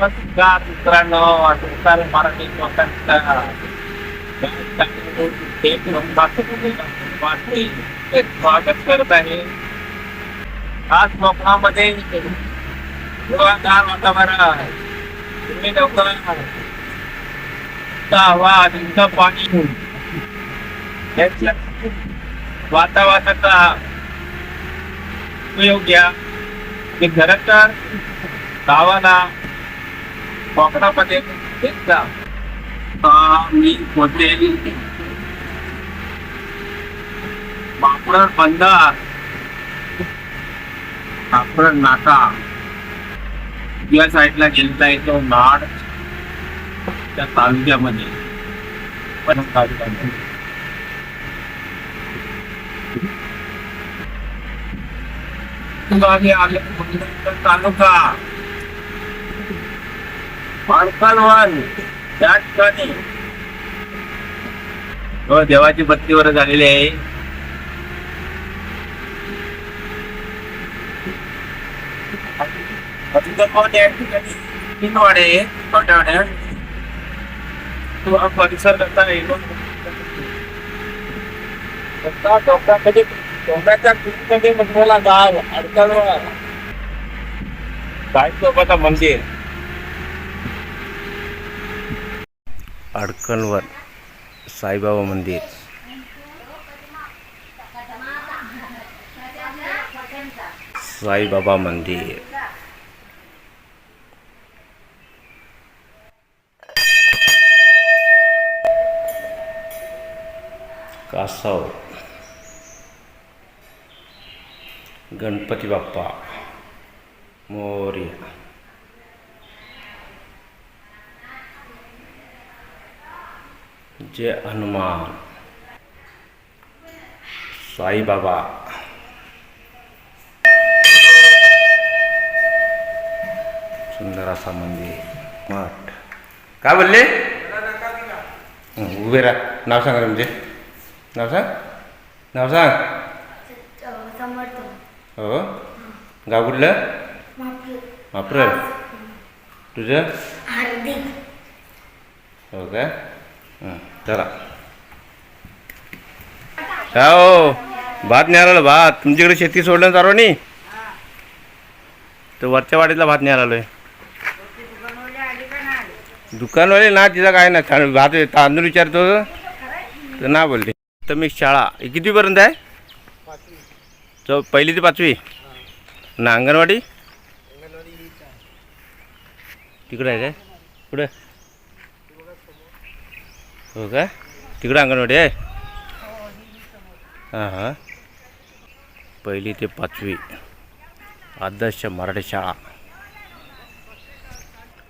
नमस्कार मित्रांनो नमस्कार मराठी लोकांचा स्वागत करत आहे आज कोकणामध्ये हिरवागार वातावरण तुम्ही लोक हवा तुमचं पाणी याच्या वातावरणाचा उपयोग घ्या ते खरं तर गावाला कोकणामध्ये एकदा अं, मी होते बापड बंदर. बापड नाका. या साईडला गेलता येतो नाड त्या तालुक्यामध्ये. पण तालुक्यामध्ये. गावी आले. तर तालुका. पाणकालवान त्या ठिकाणी हो, देवाची बत्तीवर झालेली आहे. या ठिकाणी? तीन वाडे आहेत, छोट्या वाड्या. तो हा परिसर कसा आहे? कसा डोक्यामध्ये डोक्याच्या कुठमध्ये बनवला गाव अडकळवा काय सोबत मंदिर? अडकणवर साईबाबा मंदिर साईबाबा मंदिर कासव गणपती बाप्पा मोर्या जय हनुमान। साईबाबा सुंदर असा मंदिर मठ। काय बोलले? उभे राहा. नाव सांगा तुमचे नाव सांग. नाव सांग. हो. गाव कुठलं? वापरल तुझं? हो हं, चला हो भात नाही आलेलं भात तुमच्याकडे शेती सोडलं चालू नाही तर वरच्या वाडीतला भात नाही आलेलो आहे दुकानवाले ना तिचा काय ना भात तांदूळ विचारतो तर ना बोलते तर मी शाळा कितीपर्यंत आहे चौ पहिली ते पाचवी ना अंगणवाडी तिकडं आहे काय कुठं हो का? तिकडं अंगणवाडी आहे? हां हां. पहिली ते पाचवी. आदर्श मराठी शाळा.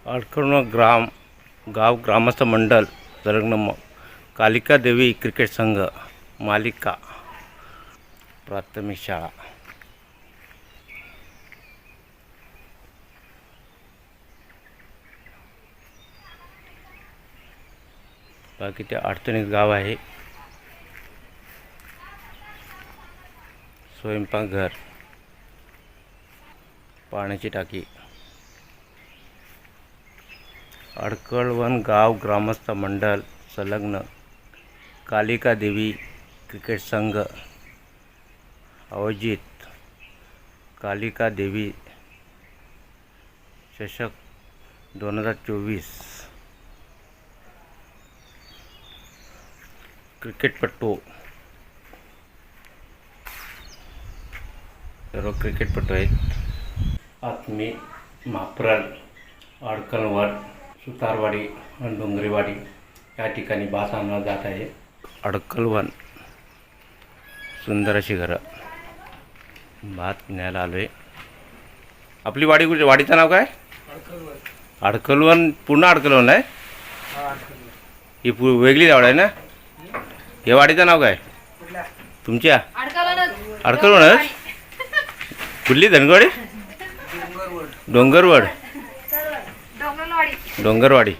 अडखण ग्राम गाव ग्रामस्थ मंडल संलग्न म कालिका देवी क्रिकेट संघ मालिका प्राथमिक शाळा. बाकी ते अडचणीत गाव आहे. स्वयंपाकघर पाण्याची टाकी. अडकळवन गाव ग्रामस्थ मंडळ संलग्न. कालिका देवी क्रिकेट संघ. आयोजित कालिका देवी चषक दोन हजार चोवीस. क्रिकेटपटू. सर्व क्रिकेटपटू आहेत. आत्मी मापरल अडकलवाड सुतारवाडी आणि डोंगरेवाडी या ठिकाणी भात आणला जात आहे. अडकलवन सुंदर अशी घरं. भात न्यायला आलो आहे आपली वाडी कुठे? वाडीचं नाव काय? अडकलवन पूर्ण अडकलवन आहे? ही पू वेगळी वाड आहे ना? या वाडीचं नाव काय? तुमच्या? अडकलवनच कुठली धनगवाडी डोंगरवड. डोंगरवाडी.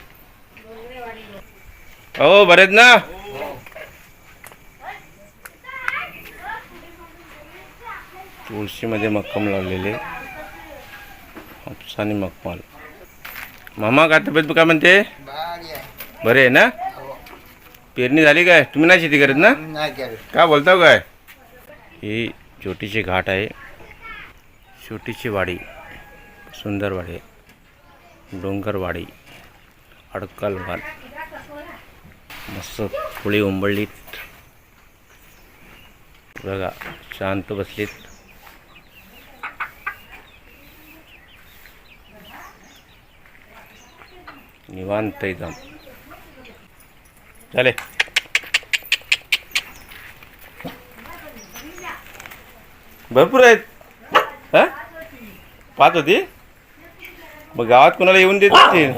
हो बरेच ना? तुळशीमध्ये मक्कम लावलेले. हापसाने मखमल मामा काय तब्येत काय म्हणते? बरे आहे ना? पेरणी झाली काय? तुम्ही नाही शेती करत ना? काय बोलता काय? ही छोटीशी घाट आहे. छोटीशी वाडी सुंदर वाडी डोंगरवाडी अडकल वाल मस्त फुली उंबळलीत. बघा शांत बसलीत. निवांत एकदम. झाले भरपूर आहेत. हा? पाहत होती? मग गावात कोणाला येऊन देत नसतील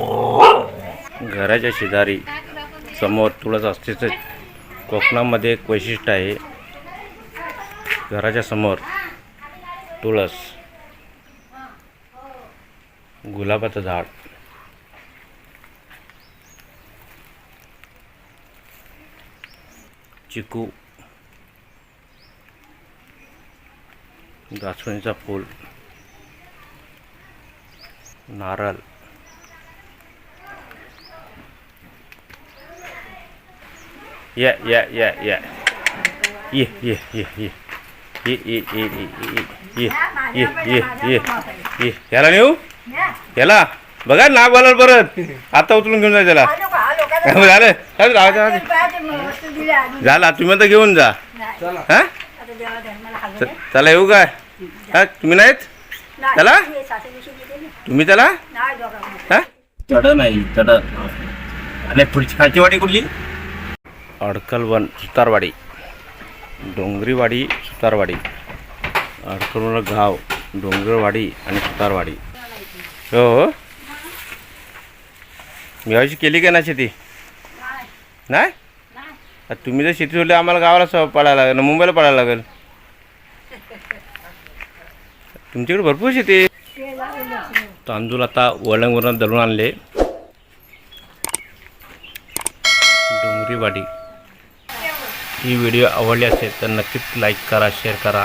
घराच्या शेजारी समोर तुळस असतेच कोकणामध्ये एक वैशिष्ट्य आहे. घराच्या समोर तुळस. गुलाबाचं झाड. चिकू. जास्वंदीचा फूल. नारळ. या या या या. ये ये ये ये. ये ये ये ये ये ये ये ये याला नेऊ? याला बघा ना बोलाल परत आता उचलून घेऊन जा त्याला. झालं. झालं राहू. झाला तुम्ही आता घेऊन जा. हा? च- चला येऊ काय? हा तुम्ही नाहीत? त्याला? तुम्ही त्याला? हा? चढ नाही चढ. आणि पुढची खालची वाडी कुठली? अडकलवन सुतारवाडी. डोंगरीवाडी सुतारवाडी. अडकलवन गाव डोंगरवाडी आणि सुतारवाडी. हो हो. याची केली का ना शेती? नाही? तुम्ही जर शेती सोडली आम्हाला गावाला स- पडायला लागेल मुंबईला पडायला लागेल. तुमच्याकडे भरपूर शेती तांदूळ आता वळणवरून दळून आणले. डोंगरीवाडी ही व्हिडिओ आवडली असेल तर नक्कीच लाईक करा शेअर करा.